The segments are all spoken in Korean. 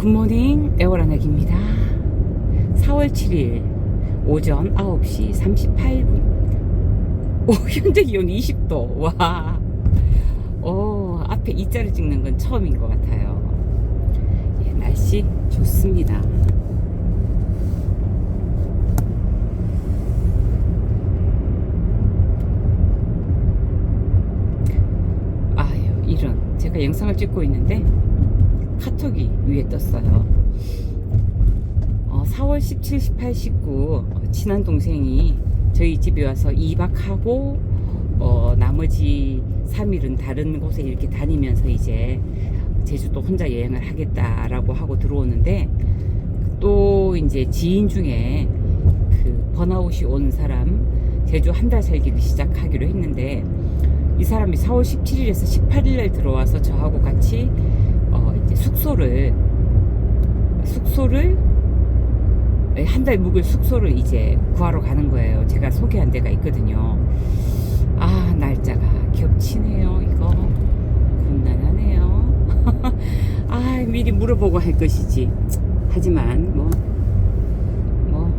굿모닝 에어라넥입니다. 4월 7일 오전 9시 38분. 오, 현재 기온 20도. 와. 오, 앞에 이자를 찍는 건 처음인 것 같아요. 예, 날씨 좋습니다. 아유, 이런. 제가 영상을 찍고 있는데 카톡이 위에 떴어요. 어, 4월 17, 18, 19 어, 친한 동생이 저희 집에 와서 2박하고 어, 나머지 3일은 다른 곳에 이렇게 다니면서 이제 제주도 혼자 여행을 하겠다라고 하고 들어오는데 또 이제 지인 중에 그 번아웃이 온 사람 제주 한 달 살기를 시작하기로 했는데 이 사람이 4월 17일에서 18일 날 들어와서 저하고 같이 어 이제 숙소를 숙소를 한 달 묵을 숙소를 이제 구하러 가는 거예요. 제가 소개한 데가 있거든요. 아 날짜가 겹치네요. 이거 곤란하네요. 아 미리 물어보고 할 것이지. 하지만 뭐 뭐.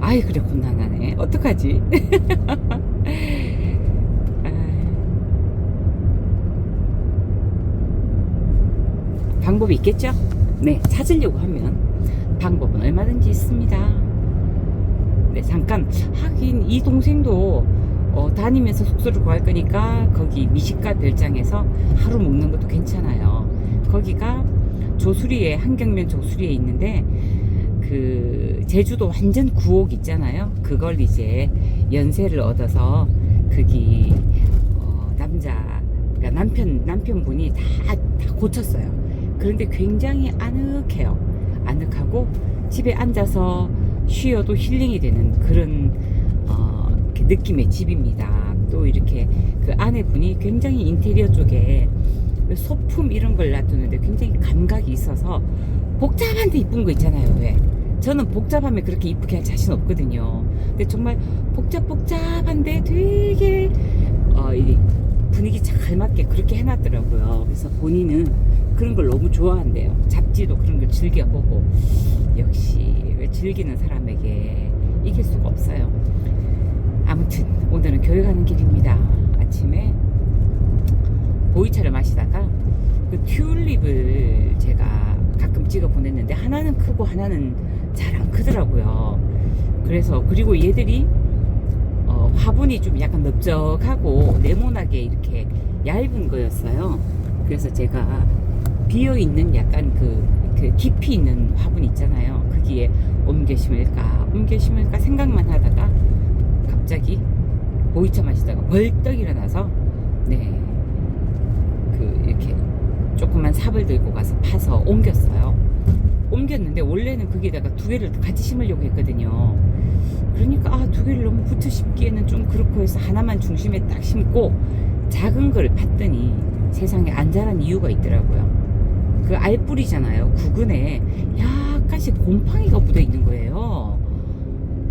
아이 그래 곤란하네. 어떡하지? 아, 방법이 있겠죠? 네, 찾으려고 하면 방법은 얼마든지 있습니다. 네, 잠깐 하긴 이 동생도 어, 다니면서 숙소를 구할 거니까 거기 미식가 별장에서 하루 묵는 것도 괜찮아요. 거기가 조수리에 한경면 조수리에 있는데 그 제주도 완전 구옥 있잖아요. 그걸 이제 연세를 얻어서 거기 어, 남자 그러니까 남편 남편분이 다, 다 고쳤어요. 그런데 굉장히 아늑해요. 아늑하고 집에 앉아서 쉬어도 힐링이 되는 그런 어, 느낌의 집입니다. 또 이렇게 그 아내분이 굉장히 인테리어 쪽에 소품 이런 걸 놔두는데 굉장히 감각이 있어서 복잡한데 이쁜 거 있잖아요. 왜? 저는 복잡하면 그렇게 이쁘게 할 자신 없거든요. 근데 정말 복잡복잡한데 되게 어, 이 분위기 잘 맞게 그렇게 해놨더라고요. 그래서 본인은 그런 걸 너무 좋아한대요. 잡지도 그런 걸 즐겨보고 역시 즐기는 사람에게 이길 수가 없어요. 아무튼 오늘은 교회 가는 길입니다. 아침에 보이차를 마시다가 그 튤립을 제가 가끔 찍어 보냈는데 하나는 크고 하나는 잘 안 크더라고요. 그래서 그리고 얘들이 어, 화분이 좀 약간 넓적하고 네모나게 이렇게 얇은 거였어요. 그래서 제가 비어 있는 약간 그, 그 깊이 있는 화분 있잖아요. 거기에 옮겨 심을까 옮겨 심을까 생각만 하다가 갑자기 보이차 마시다가 벌떡 일어나서 네 그 이렇게 조그만 삽을 들고 가서 파서 옮겼어요. 옮겼는데 원래는 거기다가 두 개를 같이 심으려고 했거든요. 그러니까 아 두 개를 너무 붙여 심기에는 좀 그렇고 해서 하나만 중심에 딱 심고 작은 걸 팠더니 세상에 안 자란 이유가 있더라고요. 그 알뿌리잖아요. 구근에 약간씩 곰팡이가 묻어 있는 거예요.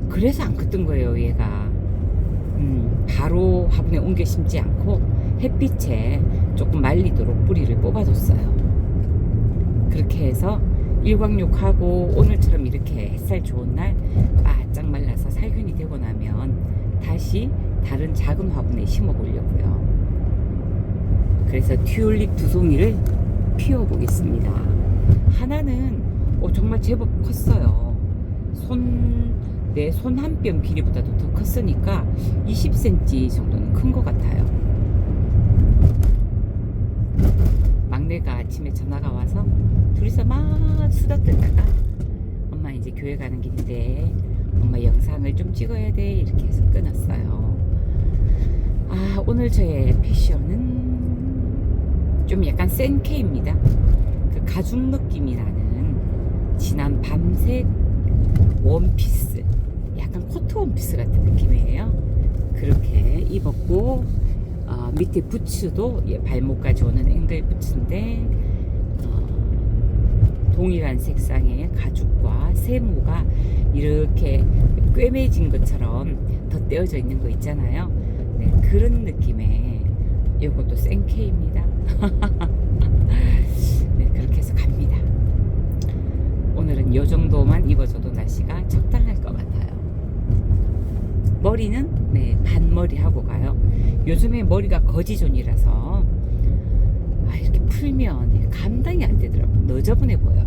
그래서 안 컸던 거예요, 얘가. 음, 바로 화분에 옮겨 심지 않고 햇빛에 조금 말리도록 뿌리를 뽑아줬어요. 그렇게 해서 일광욕하고 오늘처럼 이렇게 햇살 좋은 날 살균이 되고 나면 다시 다른 작은 화분에 심어 보려고요. 그래서 튤립 두 송이를 피워 보겠습니다. 하나는 어, 정말 제법 컸어요. 손, 내 손 한 뼘 길이보다도 더 컸으니까 20cm 정도는 큰 것 같아요. 막내가 아침에 전화가 와서 둘이서 막 수다 떨다가 엄마 이제 교회 가는 길인데 엄마 영상을 좀 찍어야 돼 이렇게 해서 끊었어요. 아 오늘 저의 패션은 좀 약간 센 K입니다. 그 가죽 느낌이 나는 진한 밤색 원피스 약간 코트 원피스 같은 느낌이에요. 그렇게 입었고 어, 밑에 부츠도 예, 발목까지 오는 앵글 부츠인데 어, 동일한 색상의 가죽과 세모가 이렇게 꿰매진 것처럼 덧대어져 있는 거 있잖아요. 네, 그런 느낌의 이것도 생케입니다. 네, 그렇게 해서 갑니다. 오늘은 이 정도만 입어줘도 날씨가 적당할 것 같아요. 머리는 네, 반머리 하고 가요. 요즘에 머리가 거지존이라서 아, 이렇게 풀면 감당이 안 되더라고요. 너저분해 보여.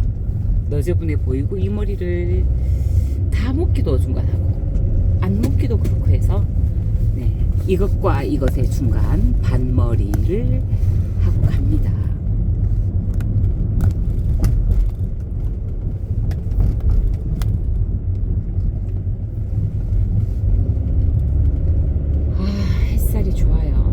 너저분해 보이고 이 머리를 다 묶기도 중간하고 안 묶기도 그렇고 해서 네 이것과 이것의 중간 반머리를 하고 갑니다. 아, 햇살이 좋아요.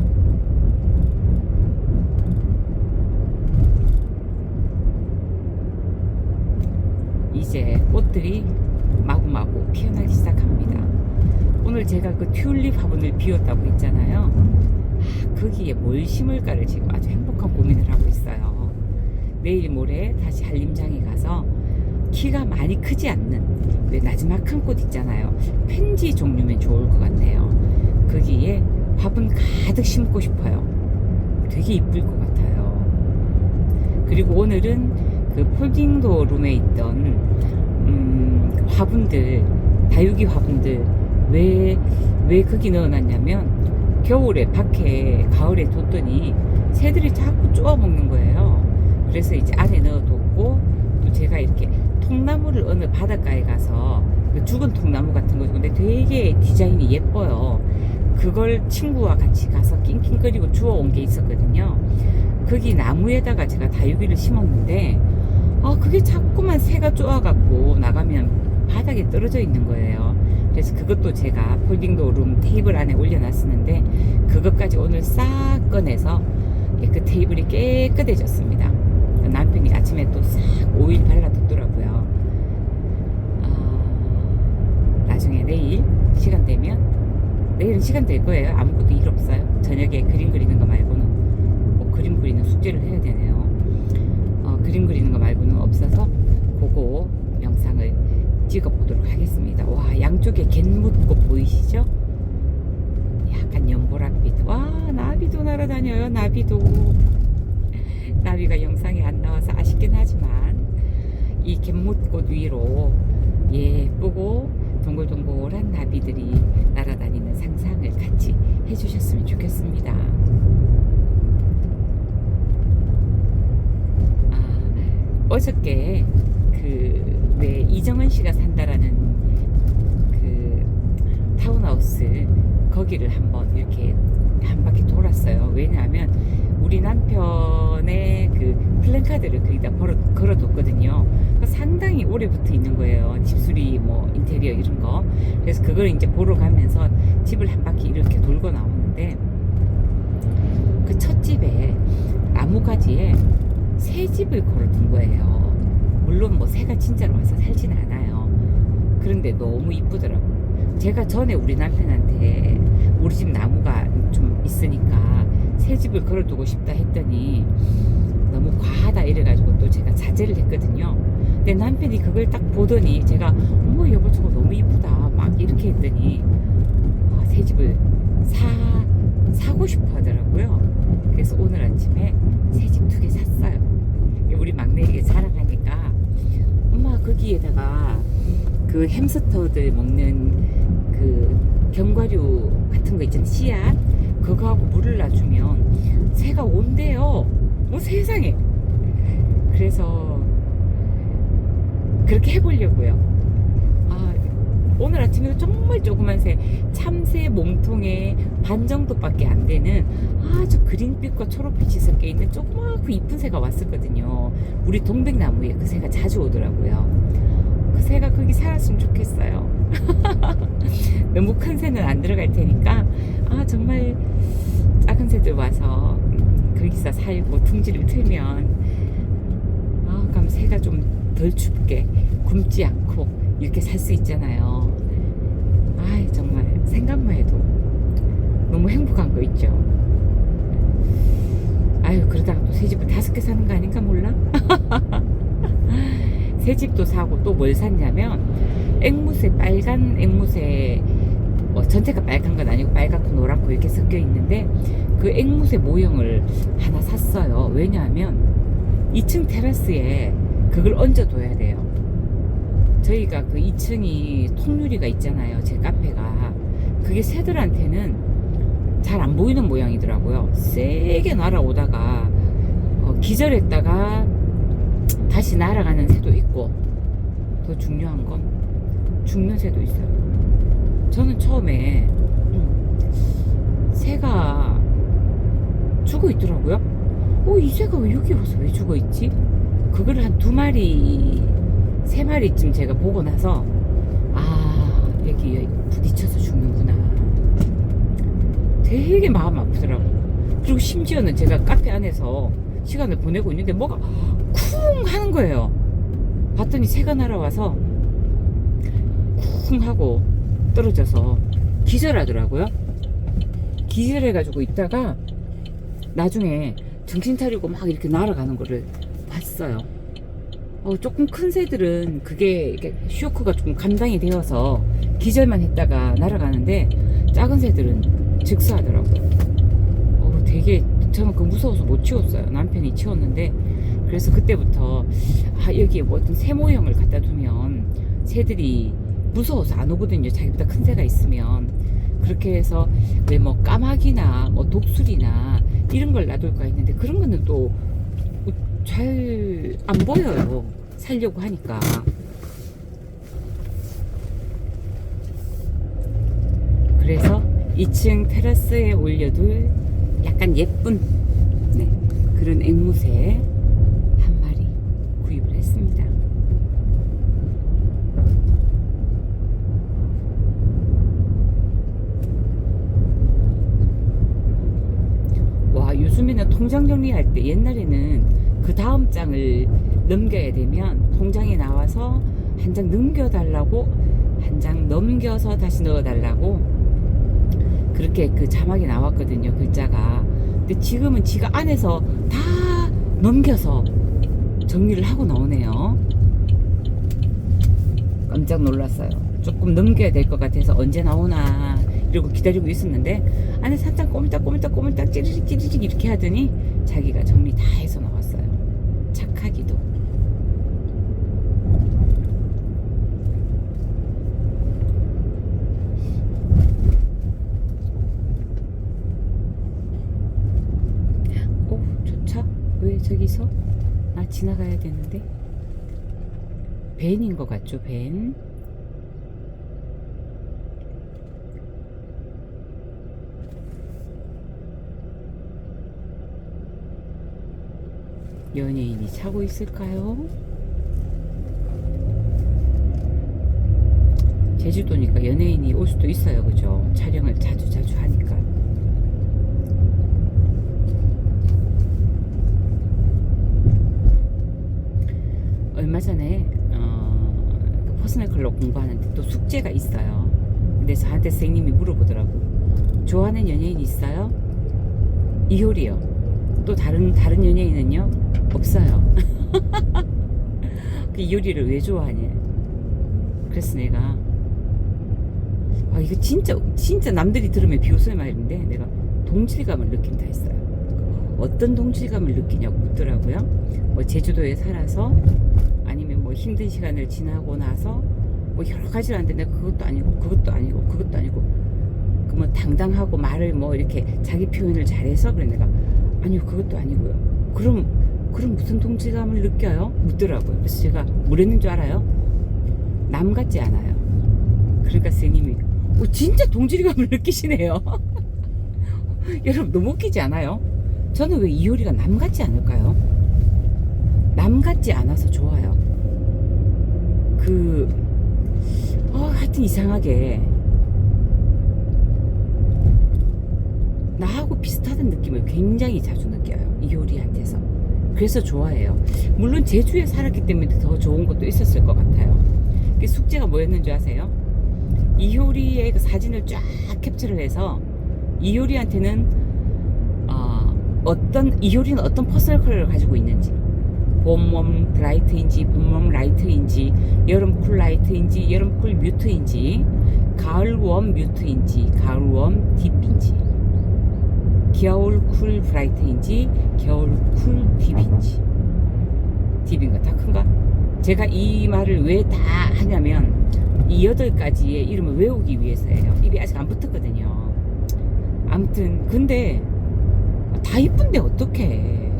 이제 꽃들이 마구마구 피어나기 시작합니다. 오늘 제가 그 튤립 화분을 비웠다고 했잖아요. 아, 거기에 뭘 심을까를 지금 아주 행복한 고민을 하고 있어요. 내일 모레 다시 한림장에 가서 키가 많이 크지 않는 왜 나지막한 꽃 있잖아요. 펜지 종류면 좋을 것 같네요. 거기에 화분 가득 심고 싶어요. 되게 이쁠 것 같아요. 그리고 오늘은 그 폴딩도 룸에 있던 음, 화분들 다육이 화분들 왜 왜 거기 넣어놨냐면 겨울에 밖에 가을에 뒀더니 새들이 자꾸 쪼아 먹는 거예요. 그래서 이제 안에 넣어뒀고 또 제가 이렇게 통나무를 어느 바닷가에 가서 그 죽은 통나무 같은 거죠. 근데 되게 디자인이 예뻐요. 그걸 친구와 같이 가서 낑낑거리고 주워온 게 있었거든요. 거기 나무에다가 제가 다육이를 심었는데 아 그게 자꾸만 새가 쪼아갖고 나가면 바닥에 떨어져 있는 거예요. 그래서 그것도 제가 폴딩도 룸 테이블 안에 올려놨었는데 그것까지 오늘 싹 꺼내서 예, 그 테이블이 깨끗해졌습니다. 남편이 아침에 또 싹 오일 발라뒀더라고요. 아, 나중에 내일 시간 되면 내일은 시간 될 거예요. 아무것도 일 없어요. 저녁에 그림 그리는 거 말고는 뭐 그림 그리는 숙제를 해야 되네요. 어, 그림 그리는 거 말고는 없어서 그거 찍어 보도록 하겠습니다. 와 양쪽에 갯묻꽃 보이시죠? 약간 연보랏빛. 와 나비도 날아다녀요. 나비도. 나비가 영상에 안 나와서 아쉽긴 하지만 이 갯묻꽃 위로 예쁘고 동글동글한 나비들이 날아다니는 상상을 같이 해주셨으면 좋겠습니다. 아, 어저께 그 왜 이정은 씨가 산다라는 그 타운하우스 거기를 한번 이렇게 한 바퀴 돌았어요. 왜냐하면 우리 남편의 그 플랜카드를 거기다 걸어, 걸어뒀거든요. 상당히 오래 붙어 있는 거예요. 집수리 뭐 인테리어 이런 거. 그래서 그걸 이제 보러 가면서 집을 한 바퀴 이렇게 돌고 나오는데 그 첫 집에 나무가지에 새 집을 걸어둔 거예요. 물론 뭐 새가 진짜로 와서 살진 않아요. 그런데 너무 이쁘더라고. 제가 전에 우리 남편한테 우리 집 나무가 좀 있으니까 새 집을 걸어두고 싶다 했더니 너무 과하다 이래가지고 또 제가 자제를 했거든요. 근데 남편이 그걸 딱 보더니 제가 어머 여보 저거 너무 이쁘다 막 이렇게 했더니 아, 새 집을 사 사고 싶어 하더라고요. 그래서 오늘 아침에 새 집 두 개 샀어요. 우리 막내에게 자랑하니까 엄마 거기에다가 그 햄스터들 먹는 그 견과류 같은 거 있잖아 씨앗 그거하고 물을 놔주면 새가 온대요. 어 세상에. 그래서 그렇게 해보려고요. 아 오늘 아침에도 정말 조그만 새 참새 몸통에 반 정도밖에 안 되는 아주 그린빛과 초록빛이 섞여 있는 조그맣고 이쁜 새가 왔었거든요. 우리 동백나무에 그 새가 자주 오더라고요. 그 새가 거기 살았으면 좋겠어요. 너무 큰 새는 안 들어갈 테니까 아 정말 작은 새들 와서 음, 거기서 살고 둥지를 틀면 아 그럼 새가 좀 덜 춥게 굶지 않고 이렇게 살 수 있잖아요. 아 정말 생각만 해도 너무 행복한 거 있죠. 아유 그러다가 또 새 집을 다섯 개 사는 거 아닌가 몰라? 새 집도 사고 또 뭘 샀냐면 앵무새 빨간 앵무새 뭐 전체가 빨간 건 아니고 빨갛고 노랗고 이렇게 섞여 있는데 그 앵무새 모형을 하나 샀어요. 왜냐하면 2층 테라스에 그걸 얹어둬야 돼요. 저희가 그 2층이 통유리가 있잖아요. 제 카페가. 그게 새들한테는 잘 안 보이는 모양이더라고요. 세게 날아오다가 어, 기절했다가 다시 날아가는 새도 있고 더 중요한 건 죽는 새도 있어요. 저는 처음에 음, 새가 죽어 있더라고요. 어, 이 새가 왜 여기 와서 왜 죽어 있지? 그걸 한 두 마리, 세 마리쯤 제가 보고 나서 아 여기 부딪혀서 죽는구나. 되게 마음 아프더라고. 그리고 심지어는 제가 카페 안에서 시간을 보내고 있는데 뭐가 쿵 하는 거예요. 봤더니 새가 날아와서 쿵 하고 떨어져서 기절하더라고요. 기절해가지고 있다가 나중에 정신 차리고 막 이렇게 날아가는 거를 봤어요. 어, 조금 큰 새들은 그게 쇼크가 조금 감당이 되어서 기절만 했다가 날아가는데 작은 새들은 즉사하더라고요. 어, 되게 저는 그 무서워서 못 치웠어요. 남편이 치웠는데 그래서 그때부터 아 여기에 뭐 어떤 새 모형을 갖다 두면 새들이 무서워서 안 오거든요. 자기보다 큰 새가 있으면 그렇게 해서 왜 뭐 까마귀나 뭐 독수리나 이런 걸 놔둘까 했는데 그런 거는 또 잘 안 보여요. 살려고 하니까. 그래서 2층 테라스에 올려둘 약간 예쁜 네, 그런 앵무새 한 마리 구입을 했습니다. 와 요즘에는 통장 정리할 때 옛날에는 그 다음 장을 넘겨야 되면 통장에 나와서 한 장 넘겨달라고 한 장 넘겨서 다시 넣어달라고 그렇게 그 자막이 나왔거든요 글자가. 근데 지금은 지가 안에서 다 넘겨서 정리를 하고 나오네요. 깜짝 놀랐어요. 조금 넘겨야 될 것 같아서 언제 나오나 이러고 기다리고 있었는데 안에 살짝 꼬물딱 꼬물딱 꼬물딱 찌르릭 찌르릭 이렇게 하더니 자기가 정리 다 해서 나왔어요 착하기도 어? 저차? 왜 저기서? 나 지나가야 되는데 벤인 것 같죠 벤 연예인이 차고 있을까요? 제주도니까 연예인이 올 수도 있어요 그죠 촬영을 자주 자주 하니까 얼마 전에 어, 그 퍼스널 컬러 공부하는데 또 숙제가 있어요. 근데 저한테 선생님이 물어보더라고. 좋아하는 연예인 있어요? 이효리요. 또 다른 다른 연예인은요? 없어요. 그 이효리를 왜 좋아하냐? 그래서 내가 아 이거 진짜 진짜 남들이 들으면 비웃을 말인데 내가 동질감을 느낀다 했어요. 어떤 동질감을 느끼냐고 묻더라고요. 뭐 제주도에 살아서 아니면 뭐 힘든 시간을 지나고 나서 뭐 여러 가지를 하는데 내가 그것도 아니고 그것도 아니고 그것도 아니고 그뭐 당당하고 말을 뭐 이렇게 자기 표현을 잘해서 그래 내가 아니요 그것도 아니고요. 그럼 그럼 무슨 동질감을 느껴요? 묻더라고요. 그래서 제가 뭐랬는 줄 알아요? 남 같지 않아요. 그러니까 선생님이 어, 진짜 동질감을 느끼시네요. 여러분 너무 웃기지 않아요? 저는 왜 이효리가 남 같지 않을까요? 남 같지 않아서 좋아요. 그, 어, 하여튼 이상하게, 나하고 비슷하다는 느낌을 굉장히 자주 느껴요. 이효리한테서. 그래서 좋아해요. 물론 제주에 살았기 때문에 더 좋은 것도 있었을 것 같아요. 그 숙제가 뭐였는 줄 아세요? 이효리의 그 사진을 쫙 캡처를 해서 이효리한테는 어, 어떤 이효리는 어떤 퍼스널 컬러를 가지고 있는지 봄웜 브라이트인지 봄웜 라이트인지 여름 쿨 라이트인지 여름 쿨 뮤트인지 가을 웜 뮤트인지 가을 웜 딥인지 겨울 쿨 브라이트인지 겨울 쿨 딥인지 딥인가 다 큰가? 제가 이 말을 왜 다 하냐면 이 여덟 가지의 이름을 외우기 위해서예요. 입이 아직 안 붙었거든요. 아무튼 근데 다 이쁜데 어떡해.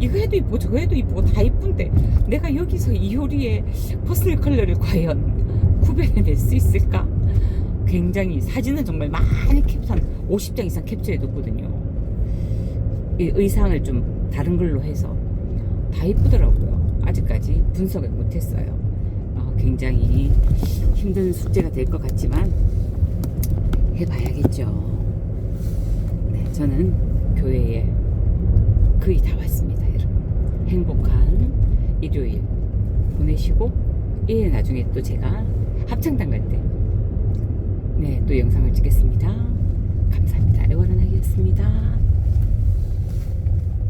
이거 해도 이쁘고 저거 해도 이쁘고 다 이쁜데 내가 여기서 이효리의 퍼스널 컬러를 과연 구별해낼 수 있을까? 굉장히 사진은 정말 많이 캡처 한 50장 이상 캡처해 뒀거든요. 이 의상을 좀 다른 걸로 해서 다 이쁘더라고요. 아직까지 분석을 못했어요. 어, 굉장히 힘든 숙제가 될 것 같지만 해봐야겠죠. 네, 저는 교회에 거의 다 왔습니다, 여러분. 행복한 일요일 보내시고, 예, 나중에 또 제가 합창단 갈 때, 네, 또 영상을 찍겠습니다. 감사합니다. 애원한 아기였습니다.